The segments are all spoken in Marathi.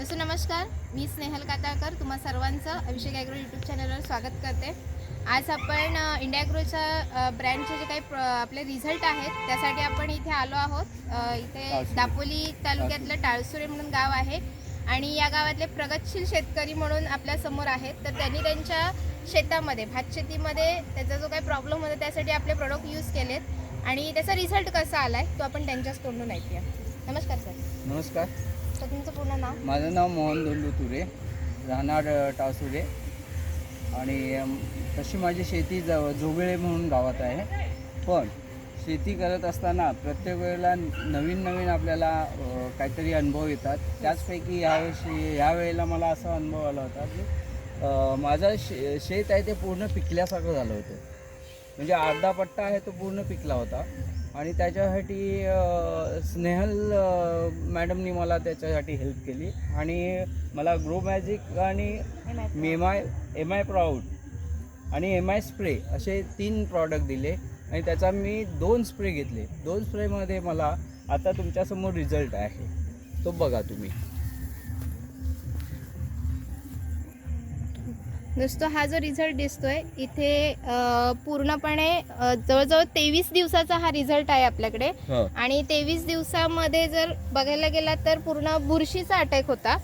तसं नमस्कार मी स्नेहल काताळकर. तुम्हा सर्वांचं अभिषेक ॲग्रो यूट्यूब चॅनलवर स्वागत करते. आज आपण अ, इंडिया ॲग्रोच्या ब्रँडचे जे काही प्र- आपले रिझल्ट आहेत त्यासाठी आपण इथे आलो आहोत. इथे. दापोली तालुक्यातलं टाळसुरे. म्हणून गाव आहे. आणि या गावातले प्रगतशील शेतकरी म्हणून आपल्यासमोर आहेत. तर त्यांनी त्यांच्या शेतामध्ये भात शेतीमध्ये त्याचा जो काही प्रॉब्लेम होता त्यासाठी आपले प्रोडक्ट यूज केलेत. आणि त्याचा रिझल्ट कसा आलाय तो आपण त्यांच्याच तोंडून ऐकूया. नमस्कार सर नमस्कार. तुमचं पूर्ण नाव माझं नाव मोहन दोंडू तुरे राहणार टासुरे. आणि तशी माझी शेती ज जोगळे म्हणून गावात आहे. पण शेती करत असताना प्रत्येक वेळेला नवीन नवीन आपल्याला काहीतरी अनुभव येतात. त्याचपैकी यावर्षी ह्या वेळेला मला असा अनुभव आला होता की माझं शे शेत आहे ते पूर्ण पिकल्यासारखं झालं होतं. म्हणजे अर्धा पट्टा आहे तो पूर्ण पिकला होता. आणि त्याच्यासाठी स्नेहल मॅडमनी मला त्याच्यासाठी हेल्प केली. आणि मला ग्रो मॅजिक आणि M I M I Proud आणि एम आय स्प्रे असे तीन प्रॉडक्ट दिले. आणि त्याचा मी दोन स्प्रे घेतले. दोन स्प्रेमध्ये मला आता तुमच्यासमोर रिझल्ट आहे. तो बघा तुम्ही. दोस्तो हा जो रिझल्ट दिसतोय इथे पूर्णपणे जवळजवळ तेवीस दिवसाचा हा रिझल्ट आहे आपल्याकडे. आणि तेवीस दिवसामध्ये जर बघायला गेला तर पूर्ण बुरशीचा अटॅक होता.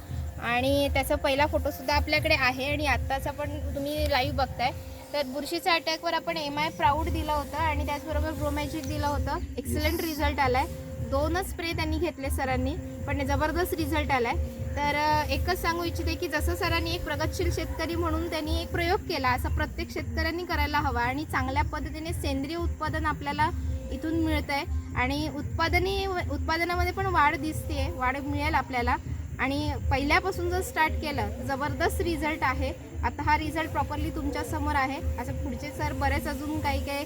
आणि त्याचा पहिला फोटो सुद्धा आपल्याकडे आहे आणि आत्ताचा पण तुम्ही लाईव्ह बघताय. तर बुरशीच्या अटॅकवर आपण एम आय प्राऊड दिलं होतं आणि त्याचबरोबर ग्रोमॅजिक दिलं होतं. एक्सलंट रिझल्ट आलाय. दोनच स्प्रे त्यांनी घेतले सरांनी पण जबरदस्त रिझल्ट आलाय. तर एकच सांगू इच्छिते की जसं सरांनी एक प्रगतशील शेतकरी म्हणून त्यांनी एक प्रयोग केला असा प्रत्येक शेतकऱ्यांनी करायला हवा आणि चांगल्या पद्धतीने सेंद्रिय उत्पादन आपल्याला इथून मिळत आहे आणि उत्पादने उत्पादनामध्ये पण वाढ दिसते वाढ मिळेल आपल्याला. आणि पहिल्यापासून जर स्टार्ट केलं तर जबरदस्त रिझल्ट आहे. आता हा रिझल्ट प्रॉपरली तुमच्यासमोर आहे. असं पुढचे सर बरेच अजून काही काही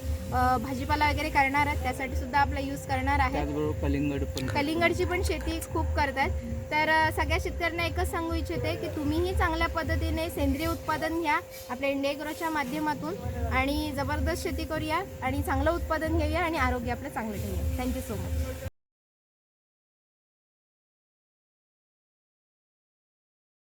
भाजीपाला वगैरे करणार आहेत. त्यासाठी सुद्धा आपला यूज करणार आहे. कलिंगड कलिंगडची पण शेती खूप करतात. तर सगळ्या शेतकऱ्यांना एकच सांगू इच्छिते की तुम्हीही चांगल्या पद्धतीने सेंद्रिय उत्पादन घ्या आपल्या इंडिया ग्रोच्या माध्यमातून आणि जबरदस्त शेती करूया आणि चांगलं उत्पादन घेऊया आणि आरोग्य आपलं चांगलं ठेवूया. Thank you so much